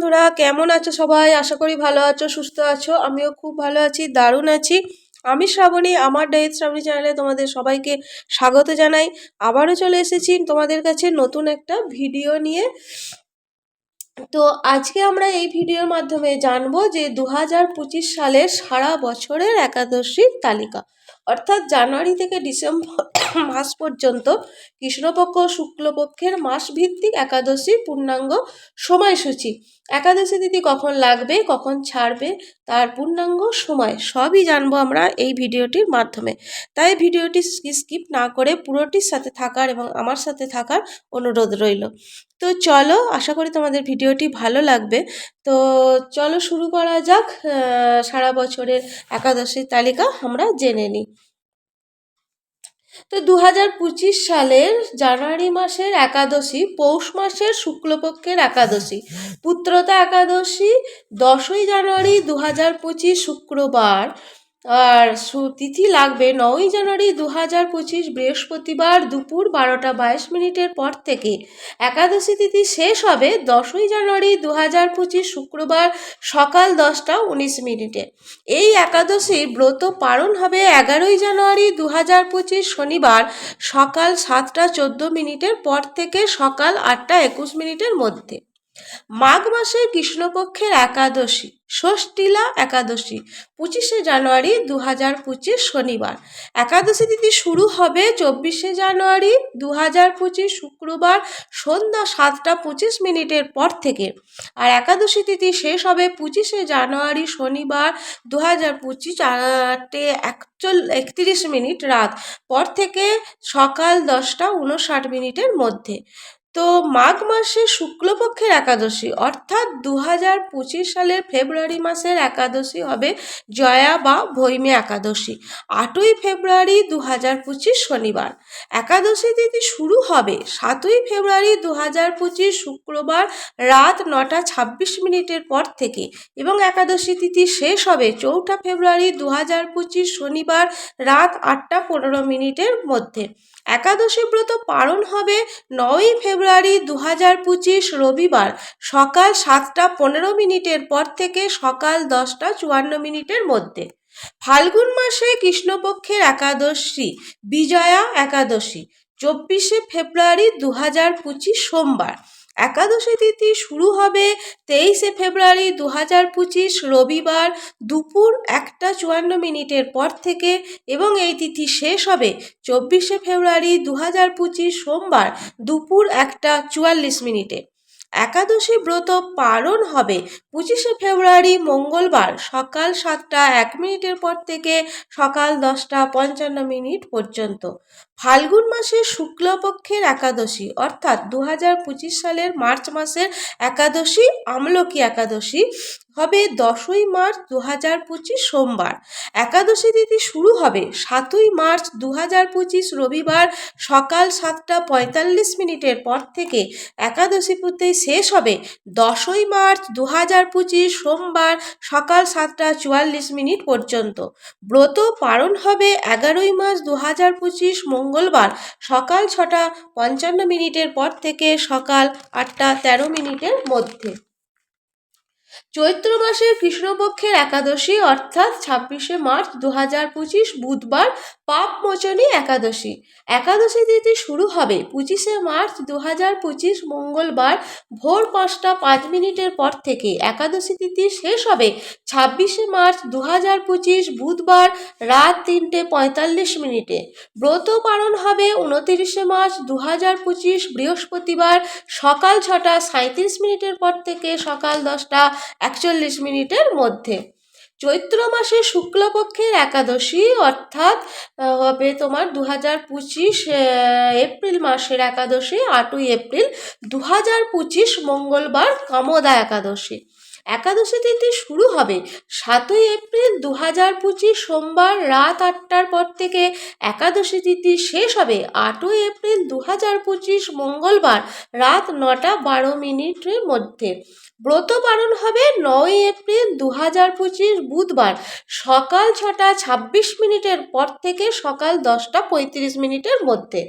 বন্ধুরা, কেমন আছো সবাই? আশা করি ভালো আছো, সুস্থ আছো। আমিও খুব ভালো আছি, দারুণ আছি। আমি শ্রাবণী, আমার ডায়েট শ্রাবণী চ্যানেলে তোমাদের সবাইকে স্বাগত জানাই। আবারও চলে এসেছি তোমাদের কাছে নতুন একটা ভিডিও নিয়ে। তো আজকে আমরা এই ভিডিওর মাধ্যমে জানব যে দু হাজার পঁচিশ সালের সারা বছরের একাদশীর তালিকা। অর্থাৎ জানুয়ারি থেকে ডিসেম্বর মাস পর্যন্ত কৃষ্ণপক্ষ শুক্লপক্ষের মাসভিত্তিক একাদশী পূর্ণাঙ্গ সময়সূচি। একাদশী তিথি কখন লাগবে, কখন ছাড়বে, তার পূর্ণাঙ্গ সময় সবই জানব আমরা এই ভিডিওটির মাধ্যমে। তাই ভিডিওটি স্কিপ না করে পুরোটির সাথে থাকার এবং আমার সাথে থাকার অনুরোধ রইল। তো চলো, আশা করি তোমাদের ভিডিওটি ভালো লাগবে। তো চলো শুরু করা যাক। সারা বছরের একাদশীর তালিকা আমরা জেনে নিই। তো দু হাজার পঁচিশ সালের জানুয়ারি মাসের একাদশী, পৌষ মাসের শুক্লপক্ষের একাদশী। পুত্রতা একাদশী, দশই জানুয়ারি দু হাজার পঁচিশ শুক্রবার। আর তিথি লাগবে নয়ই জানুয়ারি দু হাজার পঁচিশ বৃহস্পতিবার দুপুর বারোটা বাইশ মিনিটের পর থেকে। একাদশী তিথি শেষ হবে দশই জানুয়ারি দু হাজার পঁচিশ শুক্রবার সকাল দশটা উনিশ মিনিটে। এই একাদশীর ব্রত পালন হবে এগারোই জানুয়ারি দু হাজার পঁচিশ শনিবার সকাল সাতটা চোদ্দ মিনিটের পর থেকে সকাল আটটা একুশ মিনিটের মধ্যে। মাঘ মাসে কৃষ্ণপক্ষের একাদশী, ষষ্ঠীলা একাদশী, পঁচিশে জানুয়ারি দু হাজার পঁচিশ শনিবার। একাদশী তিথি শুরু হবে চব্বিশে জানুয়ারি দু হাজার পঁচিশ শুক্রবার সন্ধ্যা সাতটা পঁচিশ মিনিটের পর থেকে। আর একাদশী তিথি শেষ হবে পঁচিশে জানুয়ারি শনিবার দু হাজার পঁচিশ আটে একচল, একত্রিশ মিনিট রাত, পর থেকে সকাল দশটা উনষাট মিনিটের মধ্যে। তো মাঘ মাসে শুক্লপক্ষের একাদশী, অর্থাৎ দু হাজার পঁচিশ সালের ফেব্রুয়ারি মাসের একাদশী হবে জয়া বা ভৈমী একাদশী, আটই ফেব্রুয়ারি দু হাজার পঁচিশ শনিবার। একাদশী তিথি শুরু হবে সাতই ফেব্রুয়ারি দু হাজার পঁচিশ শুক্রবার রাত নটা ছাব্বিশ মিনিটের পর থেকে এবং একাদশী তিথি শেষ হবে চৌঠা ফেব্রুয়ারি দু হাজার পঁচিশ শনিবার রাত আটটা পনেরো মিনিটের মধ্যে। একাদশী ব্রত পালন হবে নয়ই ফেব্রুয়ারি দু হাজার পঁচিশ রবিবার সকাল সাতটা পনেরো মিনিটের পর থেকে সকাল দশটা চুয়ান্ন মিনিটের মধ্যে। ফাল্গুন মাসে কৃষ্ণপক্ষের একাদশী, বিজয়া একাদশী, চব্বিশে ফেব্রুয়ারি দু হাজার পঁচিশ সোমবার। একাদশী তিথি শুরু হবে তেইশে ফেব্রুয়ারি দু হাজার পঁচিশ রবিবার দুপুর একটা চুয়ান্ন মিনিটের পর থেকে এবং এই তিথি শেষ হবে চব্বিশে ফেব্রুয়ারি দু হাজার পঁচিশ সোমবার দুপুর একটা চুয়াল্লিশ মিনিটে। একাদশী ব্রত পালন হবে পঁচিশে ফেব্রুয়ারি মঙ্গলবার সকাল সাতটা এক মিনিটের পর থেকে সকাল দশটা পঞ্চান্ন মিনিট পর্যন্ত। ফাল্গুন মাসের শুক্লপক্ষের একাদশী, অর্থাৎ দু হাজার পঁচিশ সালের মার্চ মাসের একাদশী, আমলকি একাদশী, হবে দশই মার্চ দু হাজার পঁচিশ সোমবার। একাদশী তিথি শুরু হবে সাতই মার্চ দু হাজার পঁচিশ রবিবার সকাল সাতটা পঁয়তাল্লিশ মিনিটের পর থেকে। একাদশী পুঁতে শেষ হবে দশই মার্চ দু হাজার পঁচিশ সোমবার সকাল সাতটা চুয়াল্লিশ মিনিট পর্যন্ত। ব্রত পালন হবে এগারোই মার্চ দু হাজার পঁচিশ মঙ্গলবার সকাল ছটা পঞ্চান্ন মিনিটের পর থেকে সকাল আটটা তেরো মিনিটের মধ্যে। চৈত্র মাসের কৃষ্ণপক্ষের একাদশী অর্থাৎ ছাব্বিশে মার্চ দু হাজার পঁচিশ বুধবার পাপমোচনী একাদশী। একাদশী তিথি শুরু হবে পঁচিশে মার্চ দু হাজার পঁচিশ মঙ্গলবার ভোর পাঁচটা পাঁচ মিনিটের পর থেকে। একাদশী তিথি শেষ হবে ছাব্বিশে মার্চ দু হাজার পঁচিশ বুধবার রাত তিনটে পঁয়তাল্লিশ মিনিটে। ব্রত পালন হবে উনতিরিশে মার্চ দু হাজার পঁচিশ বৃহস্পতিবার সকাল ছটা সাঁত্রিশ মিনিটের পর থেকে সকাল দশটা একচল্লিশ মিনিটের মধ্যে। চৈত্র মাসে শুক্লপক্ষের একাদশী, অর্থাৎ হবে তোমার দু হাজার পঁচিশ এপ্রিল মাসের একাদশী, আটই এপ্রিল দু হাজার পঁচিশ মঙ্গলবার কামদা একাদশী। একাদশী তিথি শুরু হবে সাতই এপ্রিল দু হাজার পঁচিশ সোমবার রাত আটটার পর থেকে একাদশী তিথি শেষ হবে। আটই এপ্রিল দু হাজার পঁচিশ মঙ্গলবার রাত নটা বারো মিনিটের মধ্যে। ব্রত পালন হবে নয় এপ্রিল দু হাজার পঁচিশ বুধবার সকাল ছটা ছাব্বিশ মিনিটের পর থেকে সকাল দশটা পঁয়ত্রিশ মিনিটের মধ্যে।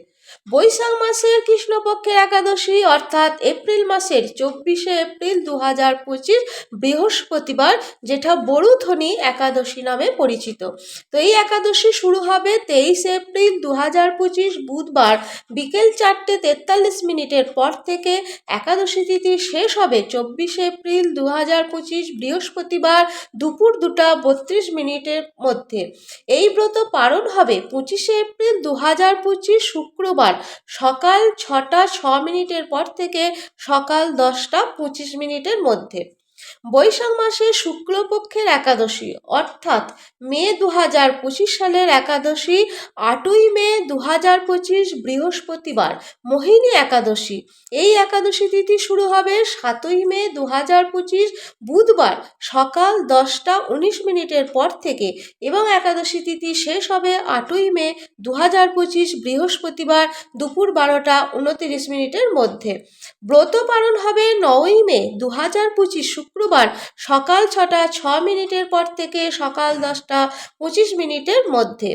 বৈশাখ মাসের কৃষ্ণপক্ষের একাদশী, অর্থাৎ এপ্রিল মাসের চব্বিশে এপ্রিল দু হাজার পঁচিশ বৃহস্পতিবার, যেটা বরুথনী একাদশী নামে পরিচিত। তো এই একাদশী শুরু হবে তেইশে এপ্রিল দু হাজার পঁচিশ বুধবার বিকেল চারটে তেতাল্লিশ মিনিটের পর থেকে। একাদশী তিথি শেষ হবে চব্বিশে এপ্রিল দু হাজার পঁচিশ বৃহস্পতিবার দুপুর দুটা বত্রিশ মিনিটের মধ্যে। এই ব্রত পালন হবে পঁচিশে এপ্রিল দু হাজার পঁচিশ শুক্রবার। সকাল ছটা ছ মিনিটের পর থেকে সকাল দশটা পঁচিশ মিনিটের মধ্যে। বৈশাখ মাসে শুক্লপক্ষের একাদশী, অর্থাৎ মে দু হাজার পঁচিশ সালের একাদশী, আটই মে দু হাজার পঁচিশ বৃহস্পতিবার, মোহিনী একাদশী। এই একাদশী তিথি শুরু হবে সাতই মে দু হাজার পঁচিশ বুধবার সকাল দশটা উনিশ মিনিটের পর থেকে এবং একাদশী তিথি শেষ হবে আটই মে দু হাজার পঁচিশ বৃহস্পতিবার দুপুর বারোটা উনতিরিশ মিনিটের মধ্যে। ব্রত পালন হবে নয়ই মে দু হাজার পঁচিশ শুক্রবার সকাল ছটা ছ মিনিটের পর থেকে সকাল দশটা পঁচিশ মিনিটের মধ্যে।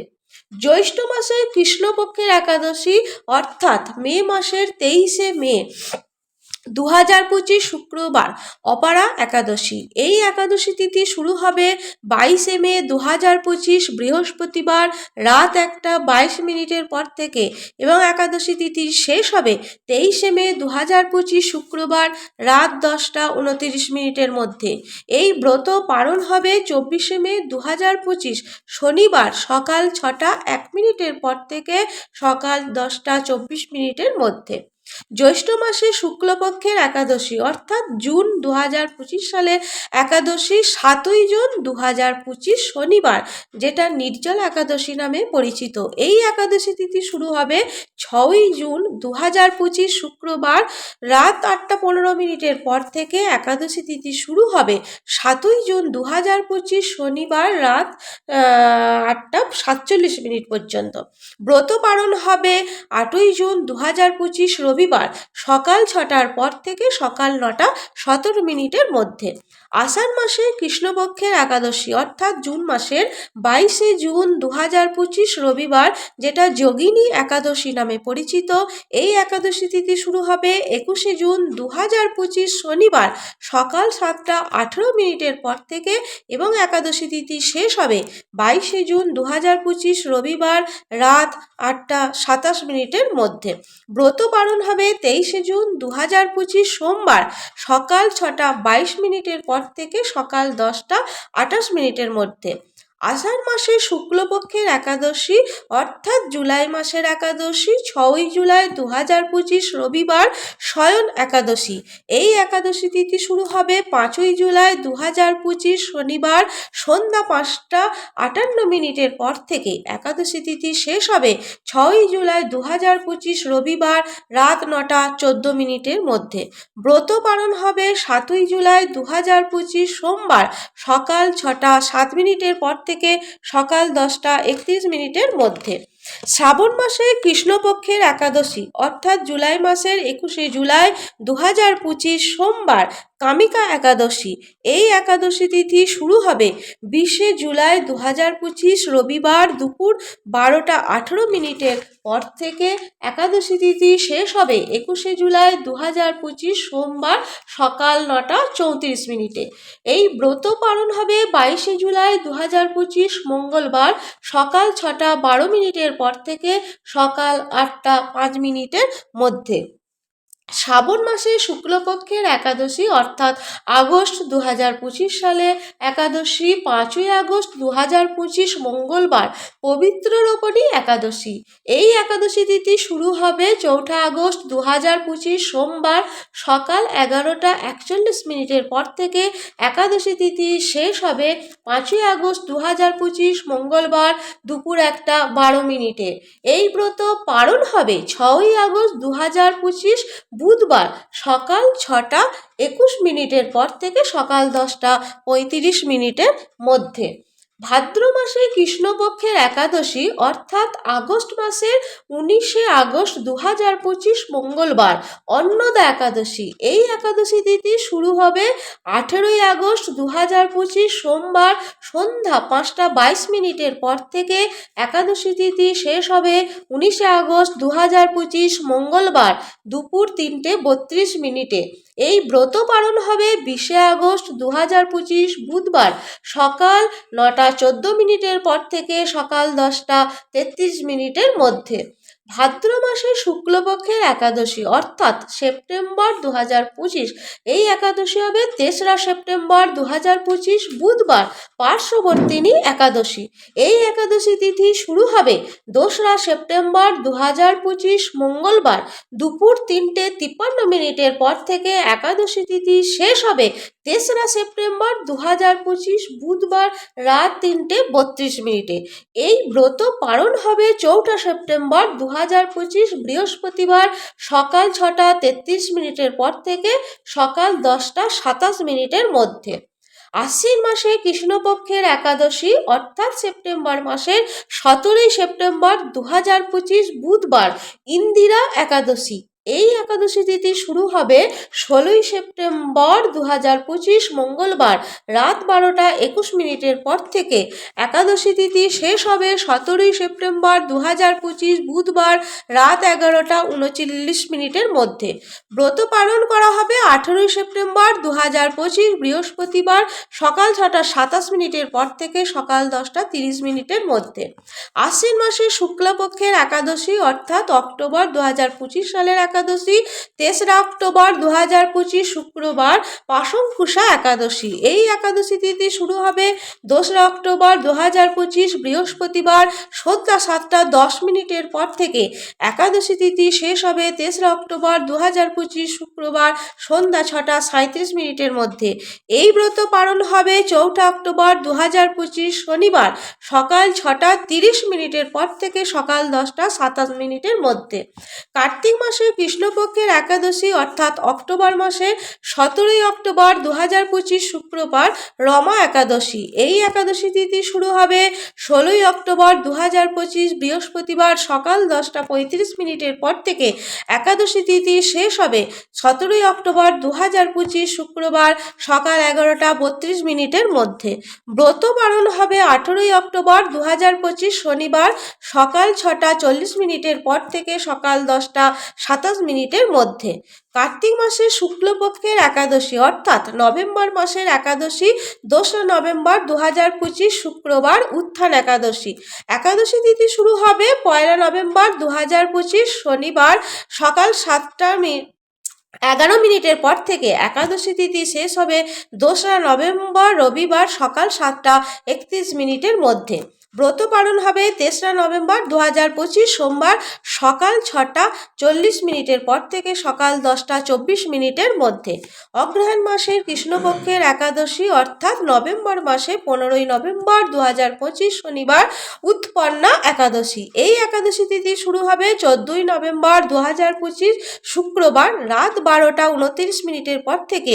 জ্যৈষ্ঠ মাসে কৃষ্ণপক্ষের একাদশী, অর্থাৎ মে মাসের তেইশে মে দু হাজার পঁচিশ শুক্রবার অপারা একাদশী। এই একাদশী তিথি শুরু হবে বাইশে মে দু হাজার পঁচিশ বৃহস্পতিবার রাত একটা বাইশ মিনিটের পর থেকে এবং একাদশী তিথি শেষ হবে তেইশে মে দু হাজার পঁচিশ শুক্রবার রাত দশটা উনতিরিশ মিনিটের মধ্যে। এই ব্রত পালন হবে চব্বিশে মে দু হাজার পঁচিশ শনিবার সকাল ছটা এক মিনিটের পর থেকে সকাল দশটা চব্বিশ মিনিটের মধ্যে। জ্যৈষ্ঠ মাসে শুক্লপক্ষের একাদশী, অর্থাৎ জুন দু হাজার পঁচিশ সালের একাদশী সাতই জুন দু হাজার পঁচিশ শনিবার, যেটা নির্জল একাদশী নামে পরিচিত। এই একাদশী তিথি শুরু হবে ছয়ই জুন দু হাজার পঁচিশ শুক্রবার রাত আটটা পনেরো মিনিটের পর থেকে একাদশী তিথি শুরু হবে সাতই জুন দু হাজার পঁচিশ শনিবার রাত আটটা সাতচল্লিশ মিনিট পর্যন্ত। ব্রত পালন হবে আটই জুন দু হাজার পঁচিশ রবিবার সকাল ছটার পর থেকে সকাল নটা সতেরো মিনিটের মধ্যে। আষাঢ় মাসে কৃষ্ণপক্ষের একাদশী, অর্থাৎ জুন মাসের বাইশে জুন দু হাজার পঁচিশ রবিবার, যেটা যোগিনী একাদশী নামে পরিচিত। এই একাদশী তিথি শুরু হবে একুশে জুন দু হাজার পঁচিশ শনিবার সকাল সাতটা আঠেরো মিনিটের পর থেকে এবং একাদশী তিথি শেষ হবে বাইশে জুন দু হাজার পঁচিশ রবিবার রাত আটটা সাতাশ মিনিটের মধ্যে। ব্রত পালন হবে তেইশে জুন দু হাজার পঁচিশ সোমবার সকাল ছটা বাইশ মিনিটের পর থেকে সকাল দশটা আঠাশ মিনিটের মধ্যে। আষাঢ় মাসে শুক্লপক্ষের একাদশী, অর্থাৎ জুলাই মাসের একাদশী, ছয়ই জুলাই দু হাজার পঁচিশ রবিবার শয়ন একাদশী। এই একাদশী তিথি শুরু হবে পাঁচই জুলাই দু হাজার পঁচিশ শনিবার সন্ধ্যা পাঁচটা আটান্ন মিনিটের পর থেকে। একাদশী তিথি শেষ হবে ছয়ই জুলাই দু হাজার পঁচিশ রবিবার রাত নটা চোদ্দ মিনিটের মধ্যে। ব্রত পালন হবে সাতই জুলাই দু হাজার পঁচিশ সোমবার সকাল ছটা সাত মিনিটের পর থেকে। সকাল দশটা একত্রিশ মিনিটের মধ্যে। শ্রাবণ মাসে কৃষ্ণপক্ষের একাদশী, অর্থাৎ জুলাই মাসের একুশে জুলাই দু হাজার পঁচিশ সোমবার কামিকা একাদশী। এই একাদশী তিথি শুরু হবে বিশে জুলাই দু হাজার পঁচিশ রবিবার দুপুর বারোটা আঠেরো মিনিটের পর থেকে। একাদশী তিথি শেষ হবে একুশে জুলাই দু হাজার পঁচিশ সোমবার সকাল নটা চৌত্রিশ মিনিটে। এই ব্রত পালন হবে বাইশে জুলাই দু হাজার পঁচিশ মঙ্গলবার সকাল ছটা বারো মিনিটের পর থেকে সকাল আটটা পাঁচ মিনিটের মধ্যে। শ্রাবণ মাসে শুক্লপক্ষের একাদশী, অর্থাৎ আগস্ট দু হাজার পঁচিশ সালে, একাদশী পাঁচই আগস্ট দু হাজার পঁচিশ মঙ্গলবার পবিত্র রোপণী একাদশী। এই একাদশী তিথি শুরু হবে চৌঠা আগস্ট দু হাজার পঁচিশ সোমবার সকাল এগারোটা একচল্লিশ মিনিটের পর থেকে। একাদশী তিথি শেষ হবে পাঁচই আগস্ট দু হাজার পঁচিশ মঙ্গলবার দুপুর একটা বারো মিনিটে। এই ব্রত পালন হবে ছয়ই আগস্ট দু হাজার পঁচিশ বুধবার সকাল ছটা একুশ মিনিটের পর থেকে সকাল দশটা পঁয়ত্রিশ মিনিটের মধ্যে। ভাদ্র মাসে কৃষ্ণপক্ষের একাদশী, অর্থাৎ আগস্ট মাসের উনিশে আগস্ট দু হাজার পঁচিশ মঙ্গলবার, অন্নদা একাদশী। এই একাদশী তিথি শুরু হবে আঠেরোই আগস্ট দু হাজার পঁচিশ সোমবার সন্ধ্যা পাঁচটা বাইশ মিনিটের পর থেকে। একাদশী তিথি শেষ হবে উনিশে আগস্ট দু হাজার পঁচিশ মঙ্গলবার দুপুর তিনটে বত্রিশ মিনিটে। এই ব্রত পালন হবে বিশে আগস্ট দু হাজার পঁচিশ বুধবার সকাল নটা চোদ্দ মিনিটের পর থেকে সকাল দশটা তেত্রিশ মিনিটের মধ্যে। ভাদ্র মাসে শুক্লপক্ষের একাদশী, অর্থাৎ সেপ্টেম্বর দু হাজার পঁচিশ। এই একাদশী হবে তেসরা সেপ্টেম্বর দু হাজার পঁচিশ, বুধবার, পার্শ্ববর্তিনী একাদশী। এই একাদশী তিথি শুরু হবে দোসরা সেপ্টেম্বর দু হাজার পঁচিশ, মঙ্গলবার। দুপুর তিনটে তিপ্পান্ন মিনিটের পর থেকে একাদশী তিথি শেষ হবে তেসরা সেপ্টেম্বর দু হাজার পঁচিশ বুধবার রাত তিনটে বত্রিশ মিনিটে। এই ব্রত পালন হবে চৌঠা সেপ্টেম্বর দু হাজার পঁচিশ বৃহস্পতিবার সকাল ছটা তেত্রিশ মিনিটের পর থেকে সকাল দশটা সাতাশ মিনিটের মধ্যে। আশ্বিন মাসে কৃষ্ণপক্ষের একাদশী অর্থাৎ সেপ্টেম্বর মাসের সতেরোই সেপ্টেম্বর দু হাজার পঁচিশ বুধবার ইন্দিরা একাদশী। এই একাদশী তিথি শুরু হবে ষোলোই সেপ্টেম্বর দু হাজার পঁচিশ মঙ্গলবার রাত বারোটা একুশ মিনিটের পর থেকে। একাদশী তিথি শেষ হবে সতেরোই সেপ্টেম্বর দু হাজার পঁচিশ বুধবার রাত এগারোটা উনচল্লিশ মিনিটের মধ্যে। ব্রত পালন করা হবে আঠেরোই সেপ্টেম্বর দু হাজার পঁচিশ বৃহস্পতিবার সকাল ছটা সাতাশ মিনিটের পর থেকে সকাল দশটা তিরিশ মিনিটের মধ্যে। আশ্বিন মাসে শুক্লাপক্ষের একাদশী অর্থাৎ অক্টোবর দু হাজার পঁচিশ সালের একাদশী তেসরা অক্টোবর দু হাজার পঁচিশ শুক্রবার পাশংকুষা একাদশী। এই একাদশী তিথি শুরু হবে দোসরা অক্টোবর দু হাজার পঁচিশ বৃহস্পতিবার সন্ধ্যা সাতটা দশ মিনিটের পর থেকে। একাদশী তিথি শেষ হবে তেসরা অক্টোবর দু হাজার পঁচিশ শুক্রবার সন্ধ্যা ছটা সাঁত্রিশ মিনিটের মধ্যে। এই ব্রত পালন হবে চৌঠা অক্টোবর দু হাজার পঁচিশ শনিবার সকাল ছটা তিরিশ মিনিটের পর থেকে সকাল দশটা সাতাশ মিনিটের মধ্যে। কার্তিক মাসে কৃষ্ণপক্ষের একাদশী অর্থাৎ অক্টোবর মাসে সতেরোই অক্টোবর দু হাজার পঁচিশ শুক্রবার রমা একাদশী। এই একাদশী তিথি শুরু হবে ষোলোই অক্টোবর দু হাজার পঁচিশ বৃহস্পতিবার সকাল দশটা পঁয়ত্রিশ মিনিটের পর থেকে। একাদশী তিথি শেষ হবে সতেরোই অক্টোবর দু হাজার পঁচিশ শুক্রবার সকাল এগারোটা বত্রিশ মিনিটের মধ্যে। ব্রত পালন হবে আঠেরোই অক্টোবর দু হাজার পঁচিশ শনিবার সকাল ছটা চল্লিশ মিনিটের পর থেকে সকাল দশটা সাতাশ মিনিটের মধ্যে। কার্তিক মাসের শুক্লপক্ষের একাদশী অর্থাৎ নভেম্বর মাসের একাদশী দোসরা নভেম্বর দু হাজার পঁচিশ শুক্রবার উত্থান একাদশী। একাদশী তিথি শুরু হবে পয়লা নভেম্বর দু হাজার পঁচিশ শনিবার সকাল সাতটা এগারো মিনিটের পর থেকে। একাদশী তিথি শেষ হবে দোসরা নভেম্বর রবিবার সকাল সাতটা একত্রিশ মিনিটের মধ্যে। ব্রত পালন হবে তেসরা নভেম্বর দু হাজার পঁচিশ সোমবার সকাল ছটা চল্লিশ মিনিটের পর থেকে সকাল দশটা চব্বিশ মিনিটের মধ্যে। অগ্রহায়ণ মাসের কৃষ্ণপক্ষের একাদশী অর্থাৎ নভেম্বর মাসে পনেরোই নভেম্বর দু হাজার পঁচিশ শনিবার উৎপন্না একাদশী। এই একাদশী তিথি শুরু হবে চোদ্দোই নভেম্বর দু হাজার পঁচিশ শুক্রবার রাত বারোটা উনত্রিশ মিনিটের পর থেকে।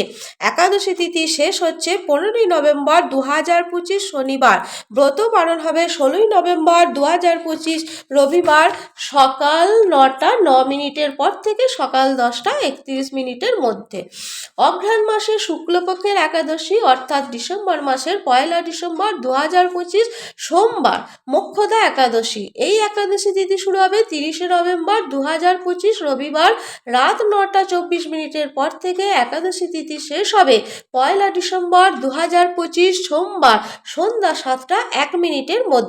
একাদশী তিথি শেষ হচ্ছে পনেরোই নভেম্বর দু হাজার পঁচিশ শনিবার। ব্রত পালন হবে ষোলোই নভেম্বর দু হাজার পঁচিশ রবিবার সকাল নটা, ন মিনিটের পর থেকে সকাল দশটা একত্রিশ মিনিটের মধ্যে। অঘ্রাণ মাসে শুক্লপক্ষের একাদশী, অর্থাৎ ডিসেম্বর মাসের পয়লা ডিসেম্বর দু হাজার পঁচিশ সোমবার মোক্ষদা একাদশী। এই একাদশী তিথি শুরু হবে তিরিশে নভেম্বর দু হাজার পঁচিশ রবিবার রাত নটা চব্বিশ মিনিটের পর থেকে একাদশী তিথি শেষ হবে পয়লা ডিসেম্বর দু হাজার পঁচিশ সোমবার সন্ধ্যা সাতটা এক মিনিটের মধ্যে।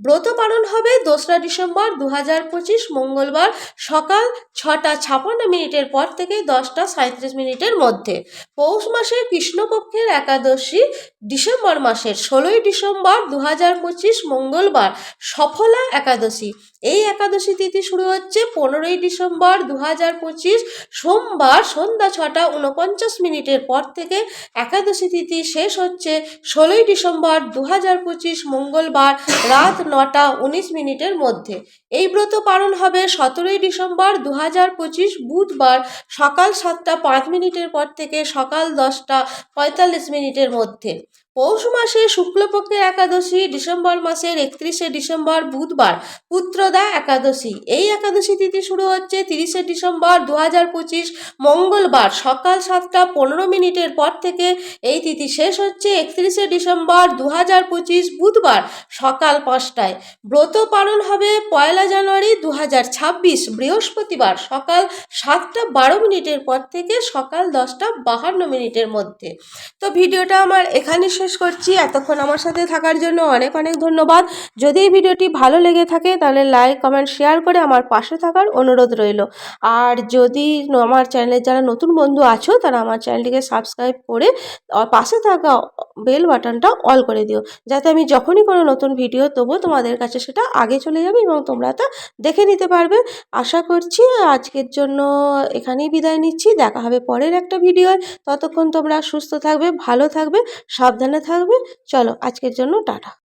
ব্রত পালন হবে দোসরা ডিসেম্বর দু হাজার পঁচিশ মঙ্গলবার সকাল ছটা ছাপান্ন মিনিটের পর থেকে দশটা সাঁত্রিশ মিনিটের মধ্যে। পৌষ মাসের কৃষ্ণপক্ষের একাদশী ডিসেম্বর মাসের ষোলোই ডিসেম্বর দু হাজার পঁচিশ মঙ্গলবার সফলা একাদশী। এই একাদশী তিথি শুরু হচ্ছে পনেরোই ডিসেম্বর দু হাজার পঁচিশ সোমবার সন্ধ্যা ছটা উনপঞ্চাশ মিনিটের পর থেকে। একাদশী তিথি শেষ হচ্ছে ষোলোই ডিসেম্বর দু হাজার পঁচিশ মঙ্গলবার রাত নটা উনিশ মিনিটের মধ্যে। এই ব্রত পালন হবে সতেরোই ডিসেম্বর দু হাজার পঁচিশ বুধবার সকাল সাতটা পাঁচ মিনিটের পর থেকে সকাল দশটা পঁয়তাল্লিশ মিনিটের মধ্যে। পৌষ মাসে শুক্লপক্ষের একাদশী, ডিসেম্বর মাসের একত্রিশে ডিসেম্বর, বুধবার পুত্রদা একাদশী। এই একাদশী তিথি শুরু হচ্ছে তিরিশে ডিসেম্বর দু হাজার পঁচিশ, মঙ্গলবার সকাল সাতটা পনেরো মিনিটের পর থেকে। এই তিথি শেষ হচ্ছে একত্রিশে ডিসেম্বর দু হাজার পঁচিশ, বুধবার সকাল পাঁচটায়। ব্রত পালন হবে পয়লা জানুয়ারি দু হাজার ছাব্বিশ, বৃহস্পতিবার সকাল সাতটা বারো মিনিটের পর থেকে সকাল দশটা বাহান্ন মিনিটের মধ্যে। তো ভিডিওটা আমার এখানে শেষ করছি। এতক্ষণ আমার সাথে থাকার জন্য অনেক অনেক ধন্যবাদ। যদি এই ভিডিওটি ভালো লেগে থাকে, তাহলে লাইক কমেন্ট শেয়ার করে আমার পাশে থাকার অনুরোধ রইল। আর যদি আমার চ্যানেলের যারা নতুন বন্ধু আছো, তারা আমার চ্যানেলটিকে সাবস্ক্রাইব করে পাশে থাকা বেল বাটনটা অল করে দিও। যাতে আমি যখনই কোনো নতুন ভিডিও দেবো তোমাদের কাছে সেটা আগে চলে যাবে এবং তোমরা তা দেখে নিতে পারবে। আশা করছি আজকের জন্য এখানেই বিদায় নিচ্ছি। দেখা হবে পরের একটা ভিডিও ততক্ষণ তোমরা সুস্থ থাকবে, ভালো থাকবে, সাবধানে থাকবে। চলো আজকের জন্য টাটা।